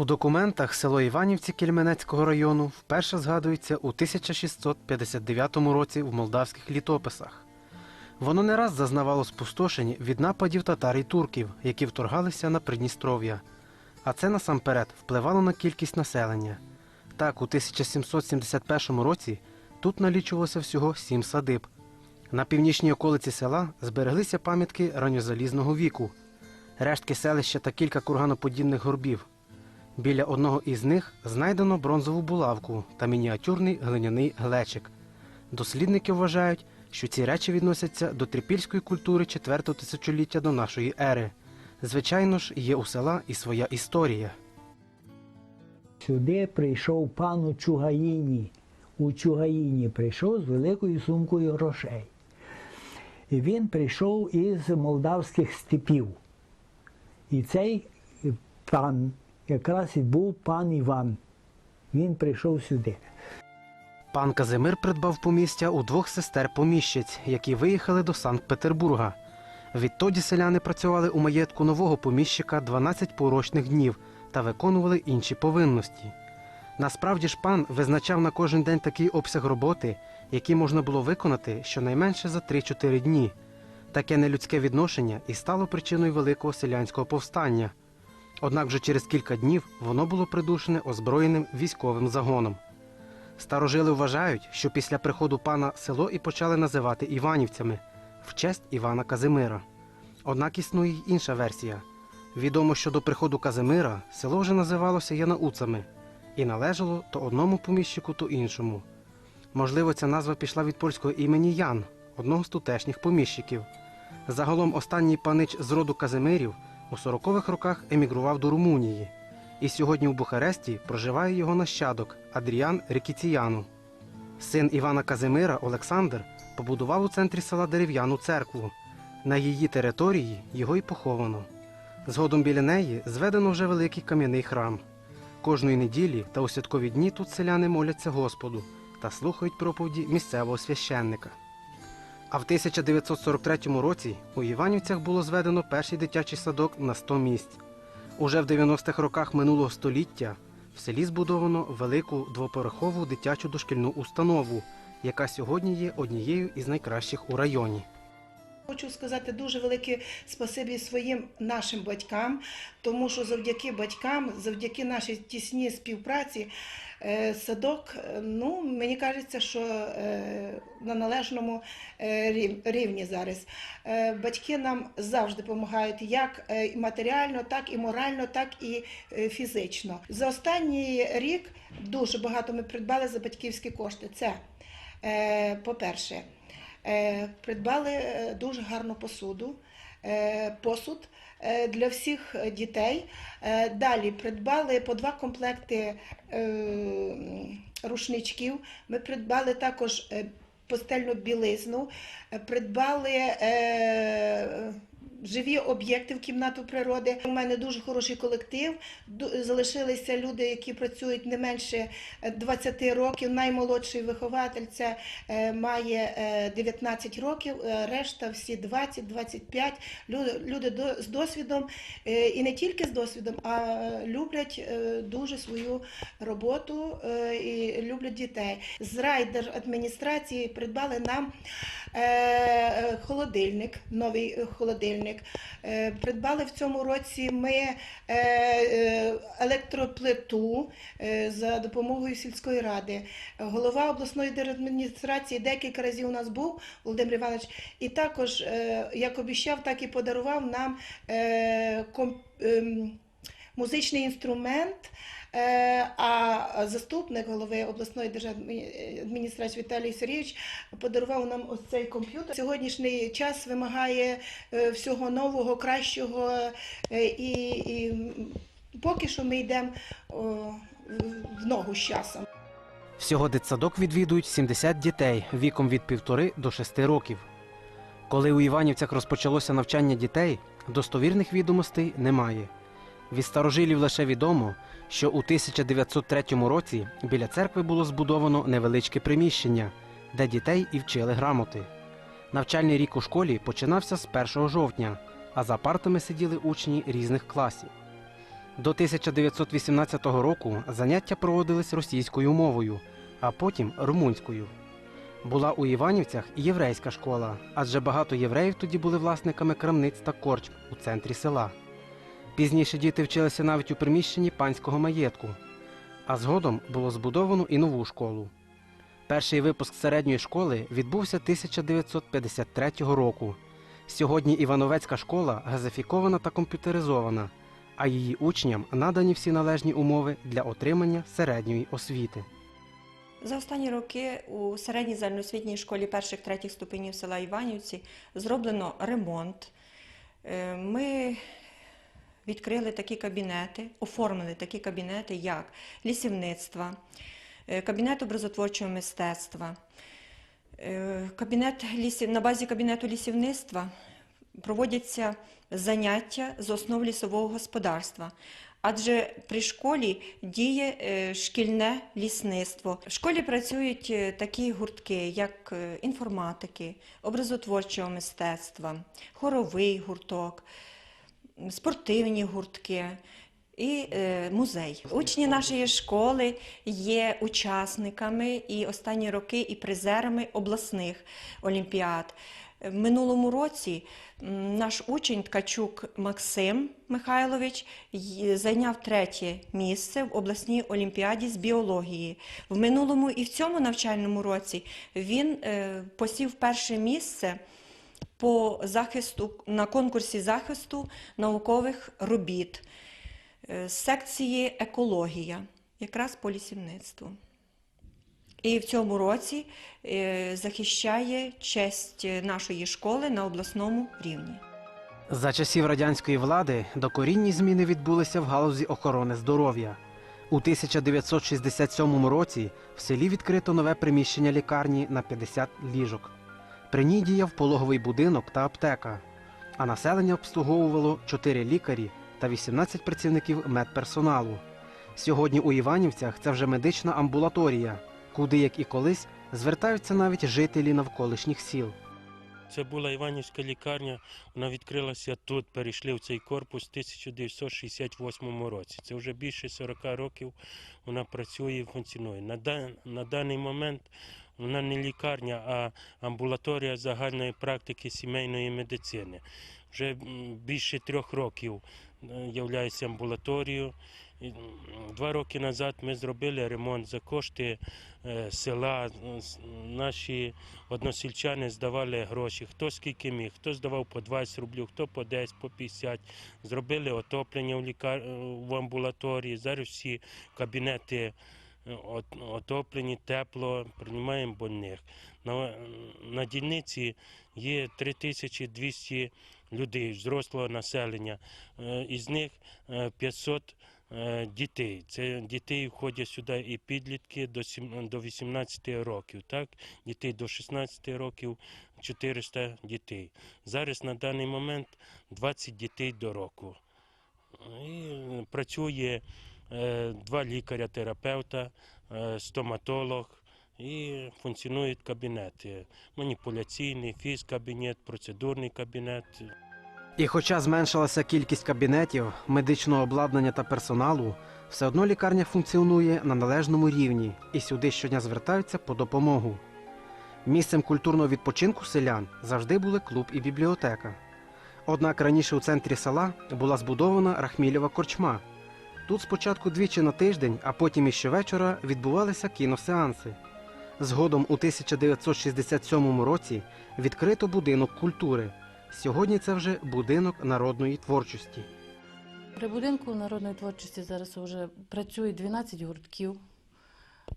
У документах село Іванівці Кельменецького району вперше згадується у 1659 році в молдавських літописах. Воно не раз зазнавало спустошень від нападів татар і турків, які вторгалися на Придністров'я. А це насамперед впливало на кількість населення. Так, у 1771 році тут налічувалося всього сім садиб. На північній околиці села збереглися пам'ятки ранньозалізного віку, рештки селища та кілька курганоподібних горбів. Біля одного із них знайдено бронзову булавку та мініатюрний глиняний глечик. Дослідники вважають, що ці речі відносяться до трипільської культури 4 тисячоліття до нашої ери. Звичайно ж, є у села і своя історія. Сюди прийшов пан у Чугаїні. У Чугаїні прийшов з великою сумкою грошей. І він прийшов із молдавських степів. І цей пан якраз і був пан Іван. Він прийшов сюди. Пан Казимир придбав помістя у двох сестер поміщиць, які виїхали до Санкт-Петербурга. Відтоді селяни працювали у маєтку нового поміщика 12 порочних днів та виконували інші повинності. Насправді ж пан визначав на кожен день такий обсяг роботи, який можна було виконати щонайменше за 3-4 дні. Таке нелюдське відношення і стало причиною великого селянського повстання. Однак вже через кілька днів воно було придушене озброєним військовим загоном. Старожили вважають, що після приходу пана село і почали називати Іванівцями в честь Івана Казимира. Однак існує й інша версія. Відомо, що до приходу Казимира село вже називалося Янауцами і належало то одному поміщику, то іншому. Можливо, ця назва пішла від польського імені Ян, одного з тутешніх поміщиків. Загалом останній панич з роду Казимирів у 40-х роках емігрував до Румунії, і сьогодні в Бухаресті проживає його нащадок Адріан Рікіціяну. Син Івана Казимира Олександр побудував у центрі села дерев'яну церкву. На її території його й поховано. Згодом біля неї зведено вже великий кам'яний храм. Кожної неділі та у святкові дні тут селяни моляться Господу та слухають проповіді місцевого священника. А в 1943 році у Іванівцях було зведено перший дитячий садок на 100 місць. Уже в 90-х роках минулого століття в селі збудовано велику двоповерхову дитячу дошкільну установу, яка сьогодні є однією із найкращих у районі. Хочу сказати дуже велике спасибі своїм нашим батькам, тому що завдяки батькам, завдяки нашій тісній співпраці, е, садок, е, ну мені кажеться, що е, на належному рівні зараз. Батьки нам завжди допомагають як матеріально, так і морально, так і фізично. За останній рік дуже багато ми придбали за батьківські кошти. Це, е, по-перше, Е, Придбали е, дуже гарну посуду, е, посуд е, для всіх е, дітей. Е, Далі придбали по два комплекти е, рушничків. Ми придбали також е, постельну білизну, е, придбали е, живі об'єкти в кімнату природи. У мене дуже хороший колектив. Залишилися люди, які працюють не менше е, 20 років. Наймолодший вихователь це е, має е, 19 років, е, решта всі 20-25. Люди, з досвідом е, і не тільки з досвідом, а е, люблять е, дуже свою роботу е, і люблять дітей. З райдер адміністрації придбали нам е, е, холодильник, новий е, холодильник. Е, Придбали в цьому році ми е, е, електроплиту за допомогою сільської ради. Голова обласної держадміністрації декілька разів у нас був Володимир Іванович, і також, як обіцяв, так і подарував нам е, ком- ем, музичний інструмент. Е, А заступник голови обласної державної адміністрації Віталій Сергійович подарував нам ось цей комп'ютер. Сьогоднішній час вимагає е, всього нового, кращого, е, і, і поки що ми йдемо в- ногу з часом. Всього дитсадок відвідують 70 дітей віком від півтори до 6 років. Коли у Іванівцях розпочалося навчання дітей, достовірних відомостей немає. Від старожилів лише відомо, що у 1903 році біля церкви було збудовано невеличке приміщення, де дітей і вчили грамоти. Навчальний рік у школі починався з 1 жовтня, а за партами сиділи учні різних класів. До 1918 року заняття проводились російською мовою, а потім румунською. Була у Іванівцях і єврейська школа, адже багато євреїв тоді були власниками крамниць та корчм у центрі села. Пізніше діти вчилися навіть у приміщенні панського маєтку, а згодом було збудовано і нову школу. Перший випуск середньої школи відбувся 1953 року. Сьогодні Івановецька школа газифікована та комп'ютеризована, а її учням надані всі належні умови для отримання середньої освіти. За останні роки у середній загальноосвітній школі перших третіх ступенів села Іванівці зроблено ремонт. Е, Ми відкрили такі кабінети, оформили такі кабінети, як лісівництва, е, кабінет образотворчого мистецтва. Е, Кабінет лісів... На базі кабінету лісівництва проводяться заняття з основ лісового господарства. Адже при школі діє е, шкільне лісництво. В школі працюють такі гуртки, як інформатики, образотворчого мистецтва, хоровий гурток, спортивні гуртки. І е, музей. Учні нашої школи є учасниками і останні роки і призерами обласних олімпіад. В минулому році наш учень Ткачук Максим Михайлович зайняв третє місце в обласній олімпіаді з біології. В минулому і в цьому навчальному році він е, посів перше місце по захисту на конкурсі захисту наукових робіт е, з секції екологія, якраз по лісівництву. І в цьому році е, захищає честь нашої школи на обласному рівні. За часів радянської влади докорінні зміни відбулися в галузі охорони здоров'я. У 1967 році в селі відкрито нове приміщення лікарні на 50 ліжок. При ній діяв пологовий будинок та аптека, а населення обслуговувало 4 лікарі та 18 працівників медперсоналу. Сьогодні у Іванівцях це вже медична амбулаторія, куди, як і колись, звертаються навіть жителі навколишніх сіл. Це була Іванівська лікарня, вона відкрилася тут, перейшли в цей корпус в 1968 році. Це вже більше 40 років вона працює і функціонує. На, даний момент вона не лікарня, а амбулаторія загальної практики сімейної медицини. Вже більше трьох років є амбулаторією. Два роки назад ми зробили ремонт за кошти е, села. Наші односельчани здавали гроші. Хто скільки міг, хто здавав по 20 рублів, хто по 10, по 50. Зробили отоплення в, лікар... в амбулаторії. Зараз всі кабінети е, отоплені, тепло, приймаємо больних. На, на дільниці є 3200 людей взрослого населення. Е, Із них е, 500 е, дітей. Це дітей входять сюди і підлітки до сім- до 18 років. Так? Дітей до 16 років 400 дітей. Зараз на даний момент 20 дітей до року. І е, працює е, два лікаря-терапевта, е, стоматолог. І функціонують кабінети. Маніпуляційний, фізкабінет, процедурний кабінет. І хоча зменшилася кількість кабінетів, медичного обладнання та персоналу, все одно лікарня функціонує на належному рівні і сюди щодня звертаються по допомогу. Місцем культурного відпочинку селян завжди були клуб і бібліотека. Однак раніше у центрі села була збудована Рахмілєва корчма. Тут спочатку двічі на тиждень, а потім і щовечора відбувалися кіносеанси. Згодом у 1967 році відкрито будинок культури. Сьогодні це вже будинок народної творчості. При будинку народної творчості зараз вже працює 12 гуртків.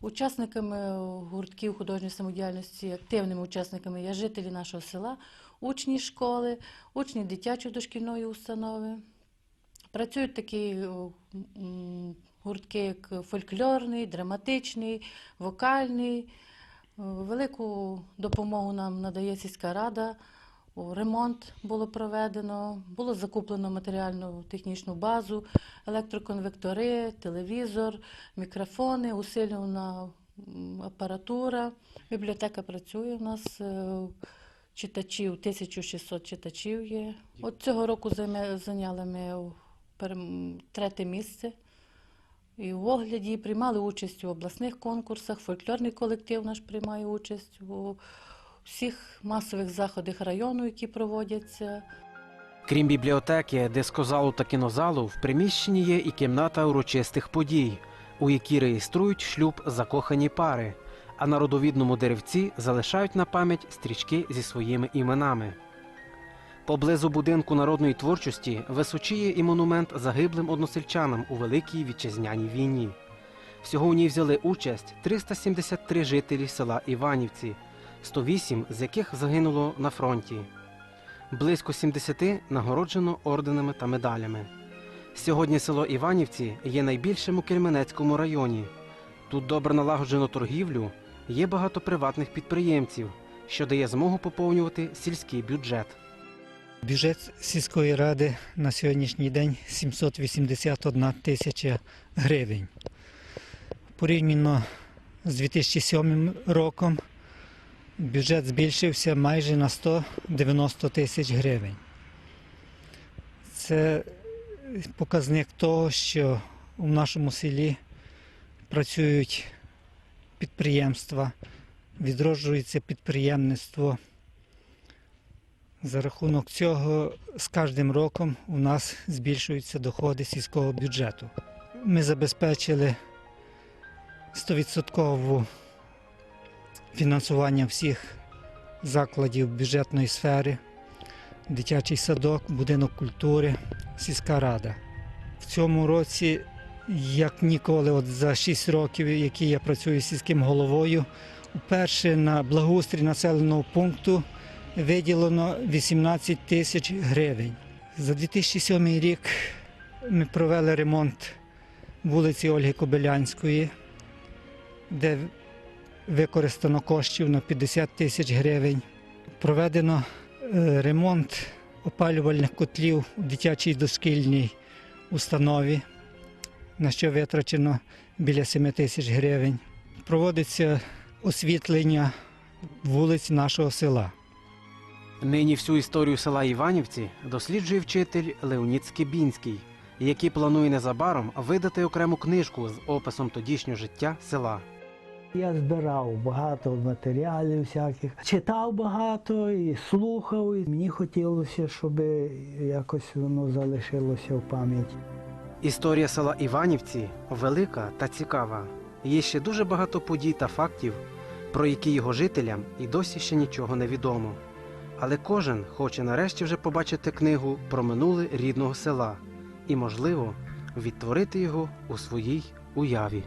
Учасниками гуртків художньої самодіяльності, активними учасниками є жителі нашого села, учні школи, учні дитячої дошкільної установи. Працюють такі гуртки, як фольклорний, драматичний, вокальний. Велику допомогу нам надає сільська рада. Ремонт було проведено, було закуплено матеріальну технічну базу, електроконвектори, телевізор, мікрофони, усилена апаратура. Бібліотека працює у нас. е, Читачів 1600 читачів є. От цього року зайняли ми третє місце. І в огляді приймали участь у обласних конкурсах, фольклорний колектив наш приймає участь у всіх масових заходах району, які проводяться. Крім бібліотеки, дискозалу та кінозалу, в приміщенні є і кімната урочистих подій, у якій реєструють шлюб закохані пари, а на родовідному деревці залишають на пам'ять стрічки зі своїми іменами. Поблизу будинку народної творчості височіє і монумент загиблим односельчанам у Великій Вітчизняній війні. Всього у ній взяли участь 373 жителі села Іванівці, 108 з яких загинуло на фронті. Близько 70 нагороджено орденами та медалями. Сьогодні село Іванівці є найбільшим у Кельменецькому районі. Тут добре налагоджено торгівлю, є багато приватних підприємців, що дає змогу поповнювати сільський бюджет. Бюджет сільської ради на сьогоднішній день 781 тисяча гривень. Порівняно з 2007 роком бюджет збільшився майже на 190 тисяч гривень. Це показник того, що у нашому селі працюють підприємства, відроджується підприємництво. За рахунок цього з кожним роком у нас збільшуються доходи сільського бюджету. Ми забезпечили 100% фінансування всіх закладів бюджетної сфери, дитячий садок, будинок культури, сільська рада. В цьому році, як ніколи, от за 6 років, які я працюю сільським головою, вперше на благоустрій населеного пункту виділено 18 тисяч гривень. За 2007 рік ми провели ремонт вулиці Ольги Кобилянської, де використано коштів на 50 тисяч гривень. Проведено е, ремонт опалювальних котлів у дитячій дошкільній установі, на що витрачено біля 7 тисяч гривень. Проводиться освітлення вулиць нашого села. Нині всю історію села Іванівці досліджує вчитель Леонід Скибінський, який планує незабаром видати окрему книжку з описом тодішнього життя села. Я збирав багато матеріалів всяких, читав багато і слухав. І мені хотілося, щоб якось воно залишилося в пам'яті. Історія села Іванівці велика та цікава. Є ще дуже багато подій та фактів, про які його жителям і досі ще нічого не відомо. Але кожен хоче нарешті вже побачити книгу про минуле рідного села і, можливо, відтворити його у своїй уяві.